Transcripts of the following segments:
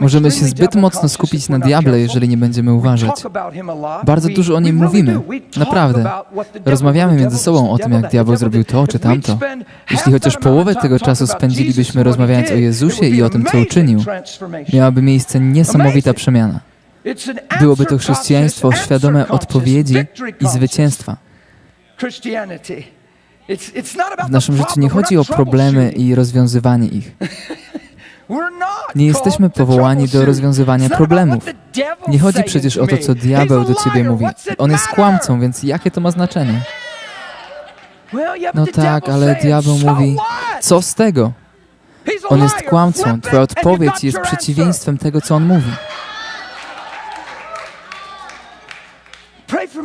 Możemy się zbyt mocno skupić na diable, jeżeli nie będziemy uważać. Bardzo dużo o nim mówimy. Naprawdę. Rozmawiamy między sobą o tym, jak diabeł zrobił to czy tamto. Jeśli chociaż połowę tego czasu spędzilibyśmy rozmawiając o Jezusie i o tym, co uczynił, miałaby miejsce niesamowita przemiana. Byłoby to chrześcijaństwo świadome odpowiedzi i zwycięstwa. W naszym życiu nie chodzi o problemy i rozwiązywanie ich. Nie jesteśmy powołani do rozwiązywania problemów. Nie chodzi przecież o to, co diabeł do ciebie mówi. On jest kłamcą, więc jakie to ma znaczenie? No tak, ale diabeł mówi, co z tego? On jest kłamcą. Twoja odpowiedź jest przeciwieństwem tego, co on mówi.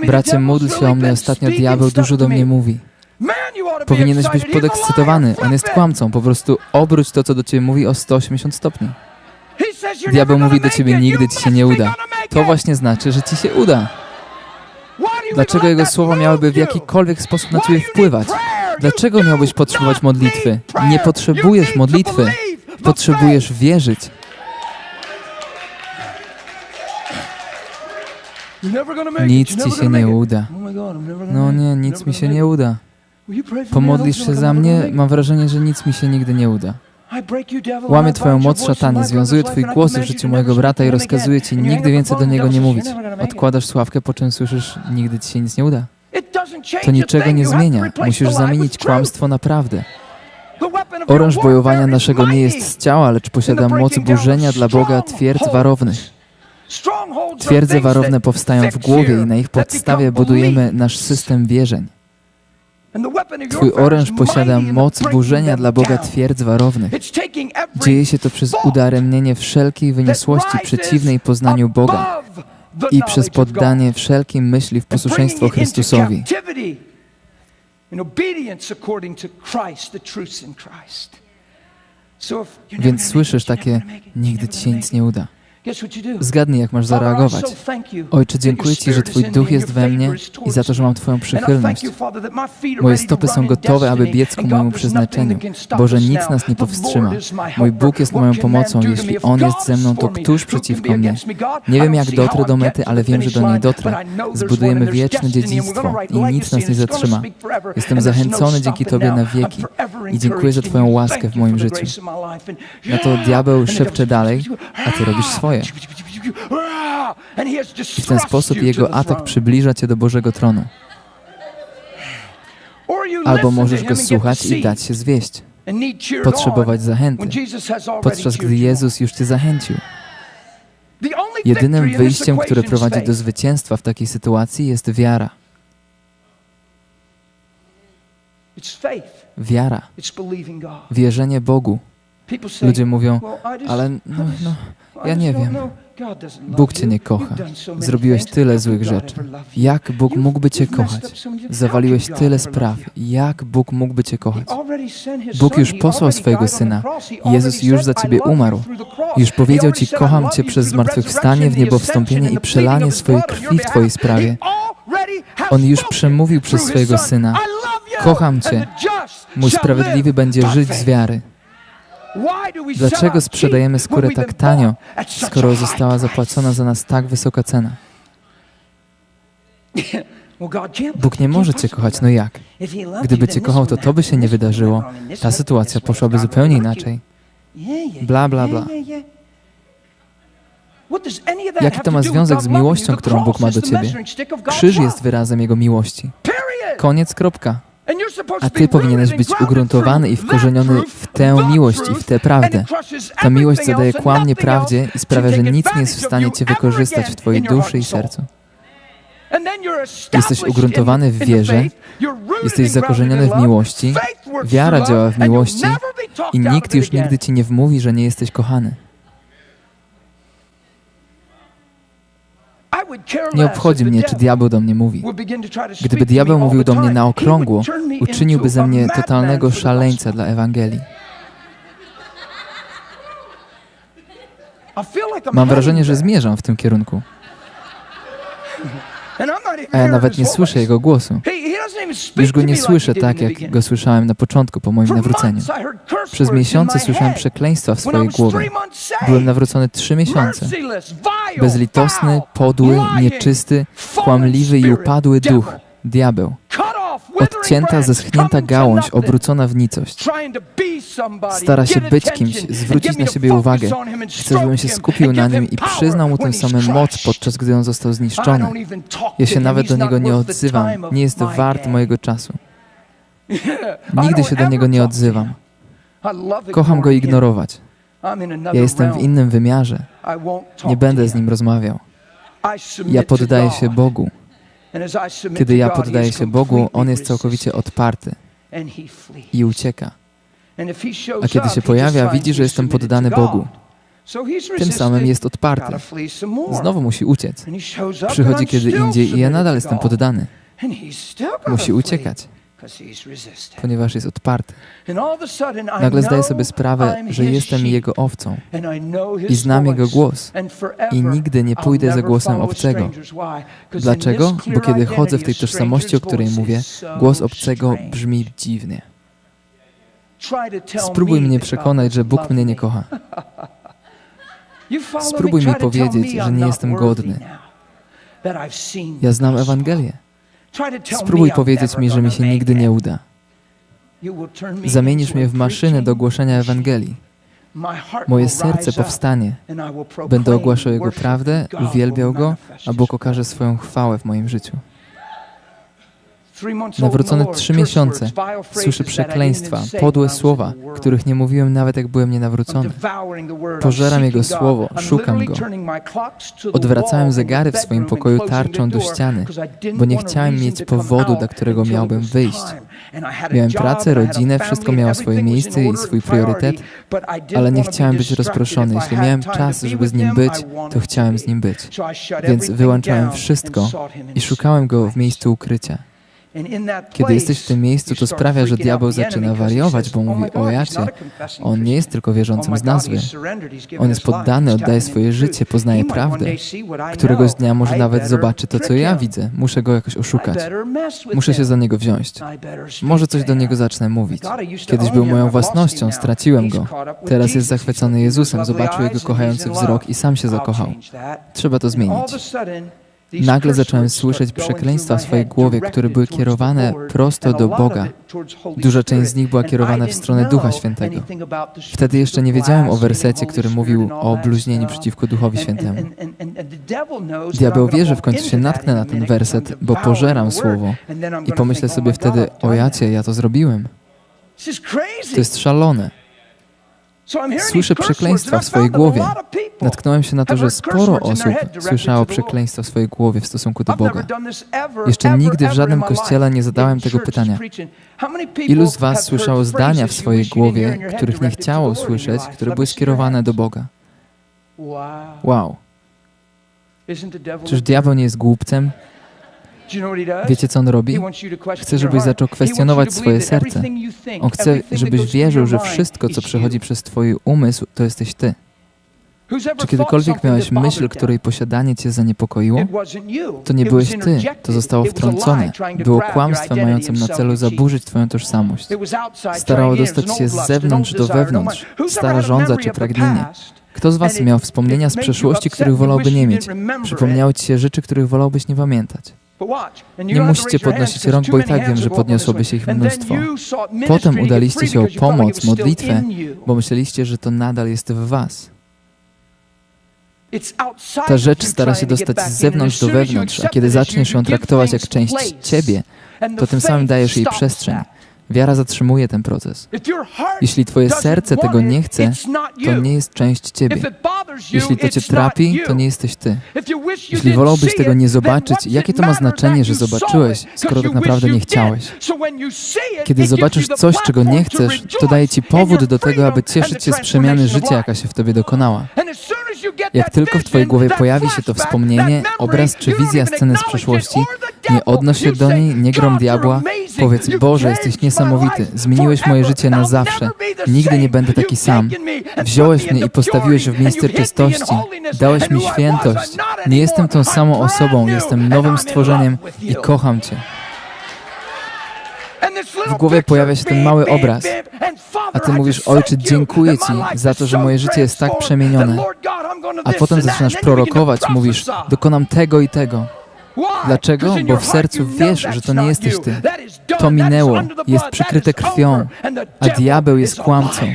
Bracie, módl się o mnie. Ostatnio diabeł dużo do mnie mówi. Powinieneś być podekscytowany. On jest kłamcą. Po prostu obróć to, co do ciebie mówi o 180 stopni. Diabeł mówi do ciebie, nigdy ci się nie uda. To właśnie znaczy, że ci się uda. Dlaczego jego słowa miałyby w jakikolwiek sposób na ciebie wpływać? Dlaczego miałbyś potrzebować modlitwy? Nie potrzebujesz modlitwy. Potrzebujesz wierzyć. Nic ci się nie uda. No nie, nic mi się nie uda. Pomodlisz się za mnie? Mam wrażenie, że nic mi się nigdy nie uda. Łamię Twoją moc szatanie, związuję Twój głos w życiu mojego brata i rozkazuję Ci nigdy więcej do niego nie mówić. Odkładasz sławkę, po czym słyszysz, nigdy Ci się nic nie uda. To niczego nie zmienia. Musisz zamienić kłamstwo na prawdę. Oręż bojowania naszego nie jest z ciała, lecz posiada moc burzenia dla Boga twierdz warownych. Twierdze warowne powstają w głowie i na ich podstawie budujemy nasz system wierzeń. Twój oręż posiada moc burzenia dla Boga twierdz warownych. Dzieje się to przez udaremnienie wszelkiej wyniosłości przeciwnej poznaniu Boga i przez poddanie wszelkiej myśli w posłuszeństwo Chrystusowi. Więc słyszysz takie, nigdy ci się nic nie uda. Zgadnij, jak masz zareagować. Ojcze, dziękuję Ci, że Twój duch jest we mnie i za to, że mam Twoją przychylność. Moje stopy są gotowe, aby biec ku mojemu przeznaczeniu. Boże, nic nas nie powstrzyma. Mój Bóg jest moją pomocą. Jeśli On jest ze mną, to któż przeciwko mnie? Nie wiem, jak dotrę do mety, ale wiem, że do niej dotrę. Zbudujemy wieczne dziedzictwo i nic nas nie zatrzyma. Jestem zachęcony dzięki Tobie na wieki i dziękuję za Twoją łaskę w moim życiu. Na to diabeł szepcze dalej, a Ty robisz swoje. I w ten sposób jego atak przybliża cię do Bożego tronu. Albo możesz go słuchać i dać się zwieść, potrzebować zachęty, podczas gdy Jezus już cię zachęcił. Jedynym wyjściem, które prowadzi do zwycięstwa w takiej sytuacji jest wiara. Wiara, wierzenie Bogu. Ludzie mówią, ale no, no, ja nie wiem. Bóg Cię nie kocha. Zrobiłeś tyle złych rzeczy. Jak Bóg mógłby Cię kochać? Zawaliłeś tyle spraw. Jak Bóg mógłby Cię kochać? Bóg już posłał swojego Syna. Jezus już za Ciebie umarł. Już powiedział Ci, kocham Cię przez zmartwychwstanie w niebo wstąpienie i przelanie swojej krwi w Twojej sprawie. On już przemówił przez swojego Syna. Kocham Cię. Mój sprawiedliwy będzie żyć z wiary. Dlaczego sprzedajemy skórę tak tanio, skoro została zapłacona za nas tak wysoka cena? Bóg nie może Cię kochać, no jak? Gdyby Cię kochał, to to by się nie wydarzyło. Ta sytuacja poszłaby zupełnie inaczej. Bla, bla, bla. Jaki to ma związek z miłością, którą Bóg ma do Ciebie? Krzyż jest wyrazem Jego miłości. Koniec, kropka. A Ty powinieneś być ugruntowany i wkorzeniony w tę miłość i w tę prawdę. Ta miłość zadaje kłam nieprawdzie i sprawia, że nic nie jest w stanie Cię wykorzystać w Twojej duszy i sercu. Jesteś ugruntowany w wierze, jesteś zakorzeniony w miłości, wiara działa w miłości i nikt już nigdy Ci nie wmówi, że nie jesteś kochany. Nie obchodzi mnie, czy diabeł do mnie mówi. Gdyby diabeł mówił do mnie na okrągło, uczyniłby ze mnie totalnego szaleńca dla Ewangelii. Mam wrażenie, że zmierzam w tym kierunku. A ja nawet nie słyszę Jego głosu. Już Go nie słyszę tak, jak Go słyszałem na początku po moim nawróceniu. Przez miesiące słyszałem przekleństwa w swojej głowie. Byłem nawrócony trzy miesiące. Bezlitosny, podły, nieczysty, kłamliwy i upadły duch, diabeł. Odcięta, zeschnięta gałąź, obrócona w nicość. Stara się być kimś, zwrócić na siebie uwagę. Chce, żebym się skupił na nim i przyznał mu tę samą moc, podczas gdy on został zniszczony. Ja się nawet do niego nie odzywam. Nie jest wart mojego czasu. Nigdy się do niego nie odzywam. Kocham go ignorować. Ja jestem w innym wymiarze. Nie będę z nim rozmawiał. Ja poddaję się Bogu. Kiedy ja poddaję się Bogu, On jest całkowicie odparty i ucieka. A kiedy się pojawia, widzi, że jestem poddany Bogu. Tym samym jest odparty. Znowu musi uciec. Przychodzi kiedy indziej i ja nadal jestem poddany. Musi uciekać ponieważ jest odparty. Nagle zdaję sobie sprawę, że jestem Jego owcą i znam Jego głos i nigdy nie pójdę za głosem obcego. Dlaczego? Bo kiedy chodzę w tej tożsamości, o której mówię, głos obcego brzmi dziwnie. Spróbuj mnie przekonać, że Bóg mnie nie kocha. Spróbuj mi powiedzieć, że nie jestem godny. Ja znam Ewangelię. Spróbuj powiedzieć mi, że mi się nigdy nie uda. Zamienisz mnie w maszynę do głoszenia Ewangelii. Moje serce powstanie. Będę ogłaszał Jego prawdę, uwielbiał Go, a Bóg okaże swoją chwałę w moim życiu. Nawrócony trzy miesiące, słyszę przekleństwa, podłe słowa, których nie mówiłem nawet jak byłem nienawrócony. Pożeram Jego słowo, szukam Go. Odwracałem zegary w swoim pokoju tarczą do ściany, bo nie chciałem mieć powodu, dla którego miałbym wyjść. Miałem pracę, rodzinę, wszystko miało swoje miejsce i swój priorytet, ale nie chciałem być rozproszony. Jeśli miałem czas, żeby z Nim być, to chciałem z Nim być. Więc wyłączałem wszystko i szukałem Go w miejscu ukrycia. Kiedy jesteś w tym miejscu, to sprawia, że diabeł zaczyna wariować, bo mówi, o jacie, on nie jest tylko wierzącym z nazwy. On jest poddany, oddaje swoje życie, poznaje prawdę. Któregoś dnia może nawet zobaczy to, co ja widzę. Muszę go jakoś oszukać. Muszę się za niego wziąć. Może coś do niego zacznę mówić. Kiedyś był moją własnością, straciłem go. Teraz jest zachwycony Jezusem, zobaczył jego kochający wzrok i sam się zakochał. Trzeba to zmienić. Nagle zacząłem słyszeć przekleństwa w swojej głowie, które były kierowane prosto do Boga. Duża część z nich była kierowana w stronę Ducha Świętego. Wtedy jeszcze nie wiedziałem o wersecie, który mówił o bluźnieniu przeciwko Duchowi Świętemu. Diabeł wie, że w końcu się natknę na ten werset, bo pożeram słowo i pomyślę sobie wtedy, o jacie, ja to zrobiłem. To jest szalone. Słyszę przekleństwa w swojej głowie. Natknąłem się na to, że sporo osób słyszało przekleństwa w swojej głowie w stosunku do Boga. Jeszcze nigdy w żadnym kościele nie zadałem tego pytania. Ilu z Was słyszało zdania w swojej głowie, których nie chciało słyszeć, które były skierowane do Boga? Wow. Czyż diabeł nie jest głupcem? Wiecie, co on robi? Chce, żebyś zaczął kwestionować swoje serce. On chce, żebyś wierzył, że wszystko, co przechodzi przez Twój umysł, to jesteś Ty. Czy kiedykolwiek miałeś myśl, której posiadanie Cię zaniepokoiło? To nie byłeś Ty, to zostało wtrącone. Było kłamstwem mającym na celu zaburzyć Twoją tożsamość. Starało dostać się z zewnątrz do wewnątrz, stara żądza czy pragnienie. Kto z Was miał wspomnienia z przeszłości, których wolałby nie mieć? Przypomniały Ci się rzeczy, których wolałbyś nie pamiętać. Nie musicie podnosić rąk, bo i tak wiem, że podniosłoby się ich mnóstwo. Potem udaliście się o pomoc, modlitwę, bo myśleliście, że to nadal jest w Was. Ta rzecz stara się dostać z zewnątrz do wewnątrz, a kiedy zaczniesz ją traktować jak część Ciebie, to tym samym dajesz jej przestrzeń. Wiara zatrzymuje ten proces. Jeśli Twoje serce tego nie chce, to nie jest część Ciebie. Jeśli to Cię trapi, to nie jesteś Ty. Jeśli wolałbyś tego nie zobaczyć, jakie to ma znaczenie, że zobaczyłeś, skoro tak naprawdę nie chciałeś? Kiedy zobaczysz coś, czego nie chcesz, to daje Ci powód do tego, aby cieszyć się z przemiany życia, jaka się w Tobie dokonała. Jak tylko w Twojej głowie pojawi się to wspomnienie, obraz czy wizja sceny z przeszłości, Nie odnoś się do niej, nie grom diabła. Powiedz, Boże, jesteś niesamowity. Zmieniłeś moje życie na zawsze. Nigdy nie będę taki sam. Wziąłeś mnie i postawiłeś w miejsce czystości. Dałeś mi świętość. Nie jestem tą samą osobą, jestem nowym stworzeniem i kocham Cię. W głowie pojawia się ten mały obraz. A ty mówisz, Ojcze, dziękuję Ci za to, że moje życie jest tak przemienione. A potem zaczynasz prorokować, mówisz, dokonam tego i tego. Dlaczego? Bo w sercu wiesz, że to nie jesteś Ty. To minęło, jest przykryte krwią, a diabeł jest kłamcą.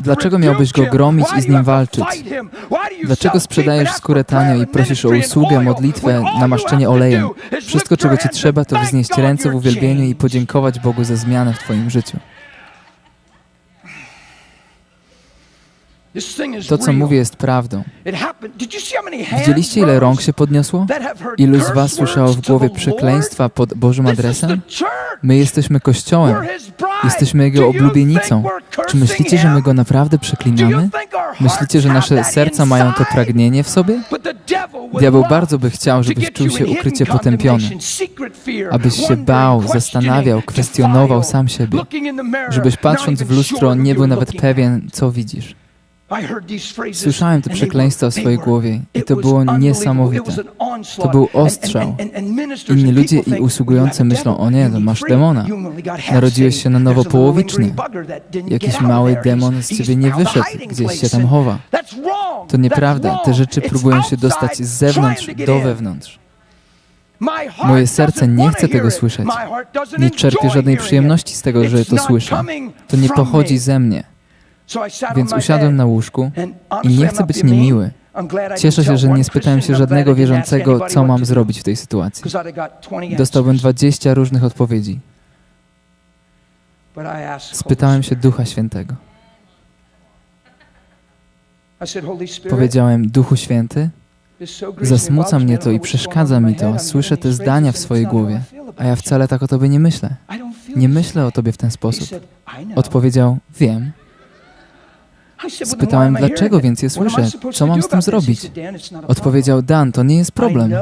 Dlaczego miałbyś go gromić i z nim walczyć? Dlaczego sprzedajesz skórę tanio i prosisz o usługę, modlitwę, namaszczenie olejem? Wszystko, czego ci trzeba, to wznieść ręce w uwielbieniu i podziękować Bogu za zmianę w twoim życiu. To, co mówię, jest prawdą. Widzieliście, ile rąk się podniosło? Ilu z was słyszało w głowie przekleństwa pod Bożym adresem? My jesteśmy Kościołem. Jesteśmy Jego oblubienicą. Czy myślicie, że my Go naprawdę przeklinamy? Myślicie, że nasze serca mają to pragnienie w sobie? Diabeł bardzo by chciał, żebyś czuł się ukrycie potępiony. Abyś się bał, zastanawiał, kwestionował sam siebie. Żebyś patrząc w lustro nie był nawet pewien, co widzisz. Słyszałem te przekleństwa w swojej głowie i to było niesamowite. To był ostrzał. Inni ludzie i usługujący myślą, o nie, to masz demona. Narodziłeś się na nowo połowicznie. Jakiś mały demon z ciebie nie wyszedł, gdzieś się tam chowa. To nieprawda. Te rzeczy próbują się dostać z zewnątrz do wewnątrz. Moje serce nie chce tego słyszeć. Nie czerpię żadnej przyjemności z tego, że to słyszę. To nie pochodzi ze mnie. Więc usiadłem na łóżku i nie chcę być niemiły. Cieszę się, że nie spytałem się żadnego wierzącego, co mam zrobić w tej sytuacji. Dostałbym 20 różnych odpowiedzi. Spytałem się Ducha Świętego. Powiedziałem, Duchu Święty, zasmuca mnie to i przeszkadza mi to. Słyszę te zdania w swojej głowie, a ja wcale tak o Tobie nie myślę. Nie myślę o Tobie w ten sposób. Odpowiedział, wiem. Spytałem, dlaczego więc je słyszę? Co mam z tym zrobić? Odpowiedział, Dan, to nie jest problem.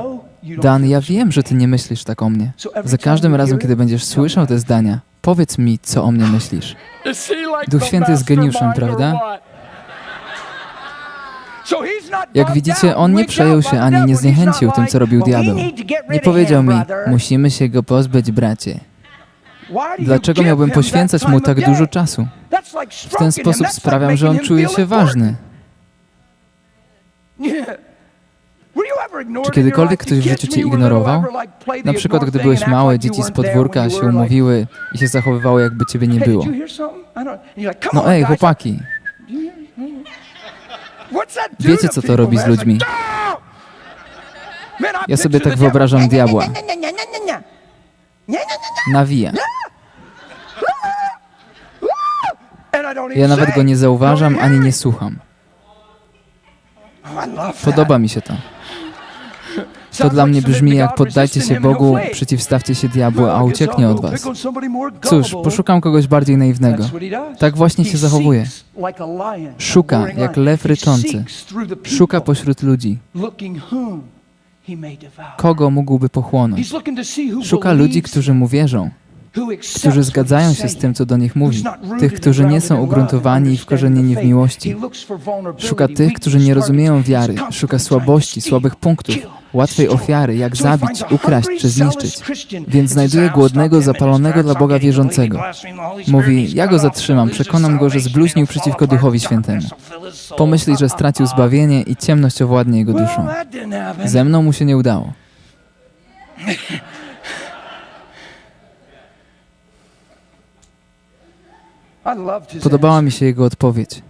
Dan, ja wiem, że ty nie myślisz tak o mnie. Za każdym razem, kiedy będziesz słyszał te zdania, powiedz mi, co o mnie myślisz. Duch Święty jest geniuszem, prawda? Jak widzicie, on nie przejął się ani nie zniechęcił tym, co robił diabeł. Nie powiedział mi, musimy się go pozbyć, bracie. Dlaczego miałbym poświęcać mu tak dużo czasu? W ten sposób sprawiam, że on czuje się ważny. Czy kiedykolwiek ktoś w życiu cię ignorował? Na przykład, gdy byłeś małe, dzieci z podwórka się umówiły i się zachowywały, jakby ciebie nie było. No ej, chłopaki. Wiecie, co to robi z ludźmi? Ja sobie tak wyobrażam diabła. Nawija. Ja nawet go nie zauważam ani nie słucham. Podoba mi się to. To dla mnie brzmi jak poddajcie się Bogu, przeciwstawcie się diabłu, a ucieknie od was. Cóż, poszukam kogoś bardziej naiwnego. Tak właśnie się zachowuje. Szuka, jak lew ryczący. Szuka pośród ludzi. Kogo mógłby pochłonąć? Szuka ludzi, którzy mu wierzą którzy zgadzają się z tym, co do nich mówi, tych, którzy nie są ugruntowani i wkorzenieni w miłości. Szuka tych, którzy nie rozumieją wiary, szuka słabości, słabych punktów, łatwej ofiary, jak zabić, ukraść czy zniszczyć. Więc znajduje głodnego, zapalonego dla Boga wierzącego. Mówi, ja go zatrzymam, przekonam go, że zbluźnił przeciwko Duchowi Świętemu. Pomyśli, że stracił zbawienie i ciemność owładnie jego duszą. Ze mną mu się nie udało. Podobała mi się jego odpowiedź.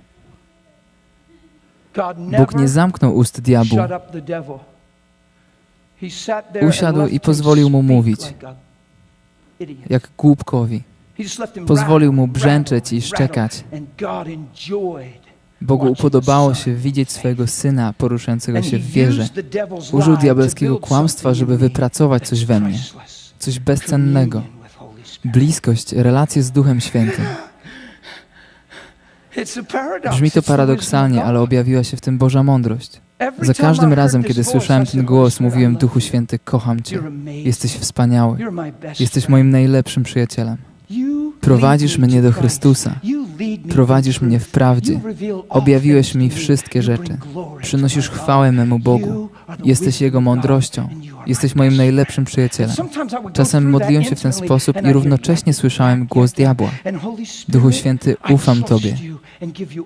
Bóg nie zamknął ust diabłu. Usiadł i pozwolił mu mówić, jak głupkowi. Pozwolił mu brzęczeć i szczekać. Bogu upodobało się widzieć swojego syna poruszającego się w wierze. Użył diabelskiego kłamstwa, żeby wypracować coś we mnie, coś bezcennego. Bliskość, relacje z Duchem Świętym. Brzmi to paradoksalnie, ale objawiła się w tym Boża mądrość. Za każdym razem, kiedy słyszałem ten głos, mówiłem, Duchu Święty, kocham Cię. Jesteś wspaniały. Jesteś moim najlepszym przyjacielem. Prowadzisz mnie do Chrystusa. Prowadzisz mnie w prawdzie. Objawiłeś mi wszystkie rzeczy. Przynosisz chwałę memu Bogu. Jesteś Jego mądrością. Jesteś moim najlepszym przyjacielem. Czasem modliłem się w ten sposób i równocześnie słyszałem głos diabła. Duchu Święty, ufam Tobie.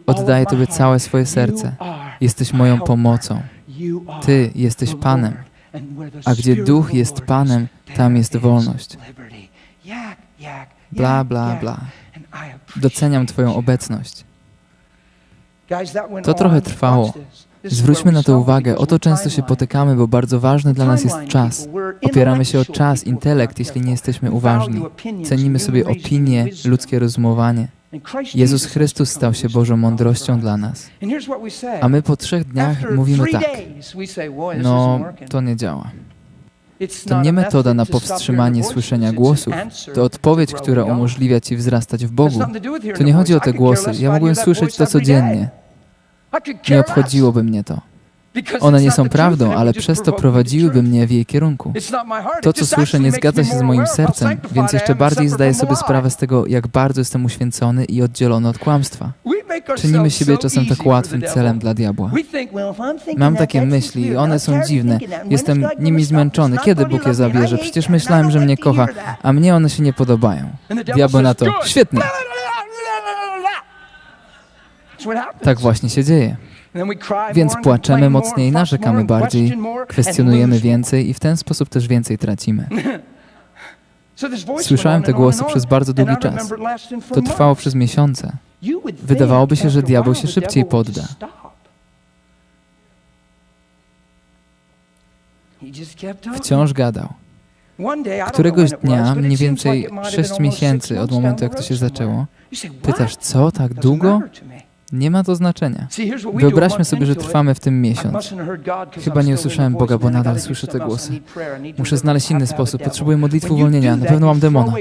Oddaję Tobie całe swoje serce. Jesteś moją pomocą. Ty jesteś Panem. A gdzie Duch jest Panem, tam jest wolność. Bla, bla, bla. Doceniam Twoją obecność. To trochę trwało. Zwróćmy na to uwagę. O to często się potykamy, bo bardzo ważny dla nas jest czas. Opieramy się o czas, intelekt, jeśli nie jesteśmy uważni. Cenimy sobie opinie, ludzkie rozumowanie. Jezus Chrystus stał się Bożą mądrością dla nas. A my po trzech dniach mówimy tak. No, to nie działa. To nie metoda na powstrzymanie słyszenia głosów. To odpowiedź, która umożliwia Ci wzrastać w Bogu. To nie chodzi o te głosy. Ja mogłem słyszeć to codziennie. Nie obchodziłoby mnie to. One nie są prawdą, ale przez to prowadziłyby mnie w jej kierunku. To, co słyszę, nie zgadza się z moim sercem, więc jeszcze bardziej zdaję sobie sprawę z tego, jak bardzo jestem uświęcony i oddzielony od kłamstwa. Czynimy siebie czasem tak łatwym celem dla diabła. Mam takie myśli i one są dziwne. Jestem nimi zmęczony. Kiedy Bóg je zabierze? Przecież myślałem, że mnie kocha, a mnie one się nie podobają. Diabeł na to, świetnie. Tak właśnie się dzieje. Więc płaczemy mocniej, narzekamy bardziej, kwestionujemy więcej i w ten sposób też więcej tracimy. Słyszałem te głosy przez bardzo długi czas. To trwało przez miesiące. Wydawałoby się, że diabeł się szybciej podda. Wciąż gadał. Któregoś dnia, mniej więcej sześć miesięcy od momentu, jak to się zaczęło, pytasz, co, tak długo? Nie ma to znaczenia. Wyobraźmy sobie, że trwamy w tym miesiąc. Chyba nie usłyszałem Boga, bo nadal słyszę te głosy. Muszę znaleźć inny sposób. Potrzebuję modlitwy uwolnienia. Na pewno mam demona.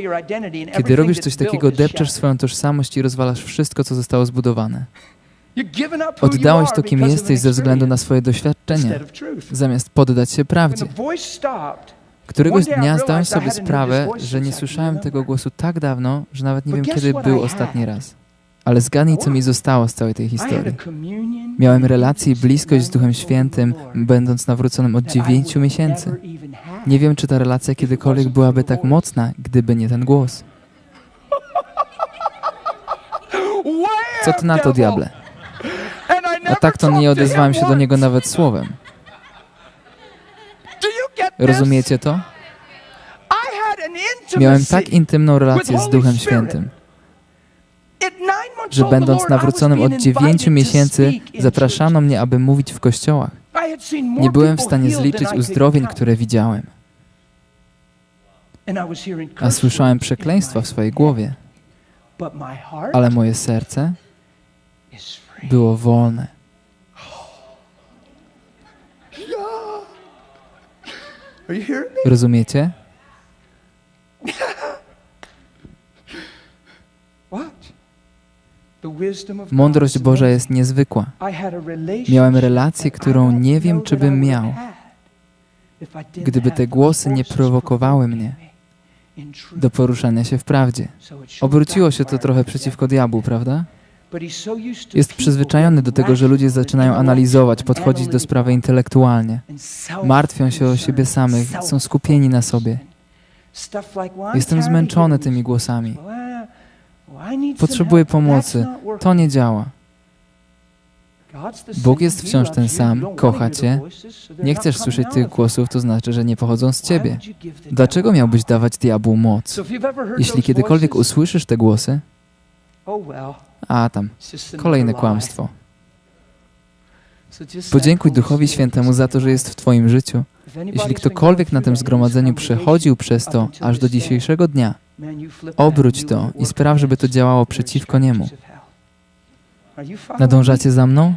Kiedy robisz coś takiego, depczesz swoją tożsamość i rozwalasz wszystko, co zostało zbudowane. Oddałeś to, kim jesteś ze względu na swoje doświadczenie, zamiast poddać się prawdzie. Któregoś dnia zdałem sobie sprawę, że nie słyszałem tego głosu tak dawno, że nawet nie wiem, kiedy był ostatni raz. Ale zgadnij, co mi zostało z całej tej historii. Miałem relację i bliskość z Duchem Świętym, będąc nawróconym od dziewięciu miesięcy. Nie wiem, czy ta relacja kiedykolwiek byłaby tak mocna, gdyby nie ten głos. Co ty na to, diable? A tak to nie odezwałem się do niego nawet słowem. Rozumiecie to? Miałem tak intymną relację z Duchem Świętym, że będąc nawróconym od dziewięciu miesięcy, zapraszano mnie, aby mówić w kościołach. Nie byłem w stanie zliczyć uzdrowień, które widziałem. A słyszałem przekleństwa w swojej głowie. Ale moje serce było wolne. Rozumiecie? Mądrość Boża jest niezwykła. Miałem relację, którą nie wiem, czy bym miał, gdyby te głosy nie prowokowały mnie do poruszania się w prawdzie. Obróciło się to trochę przeciwko diabłu, prawda? Jest przyzwyczajony do tego, że ludzie zaczynają analizować, podchodzić do sprawy intelektualnie. Martwią się o siebie samych, są skupieni na sobie. Jestem zmęczony tymi głosami. Potrzebuję pomocy. To nie działa. Bóg jest wciąż ten sam, kocha Cię. Nie chcesz słyszeć tych głosów, to znaczy, że nie pochodzą z Ciebie. Dlaczego miałbyś dawać diabłu moc? Jeśli kiedykolwiek usłyszysz te głosy, a tam, kolejne kłamstwo. Podziękuj Duchowi Świętemu za to, że jest w Twoim życiu. Jeśli ktokolwiek na tym zgromadzeniu przechodził przez to aż do dzisiejszego dnia, obróć to i spraw, żeby to działało przeciwko niemu. Nadążacie za mną?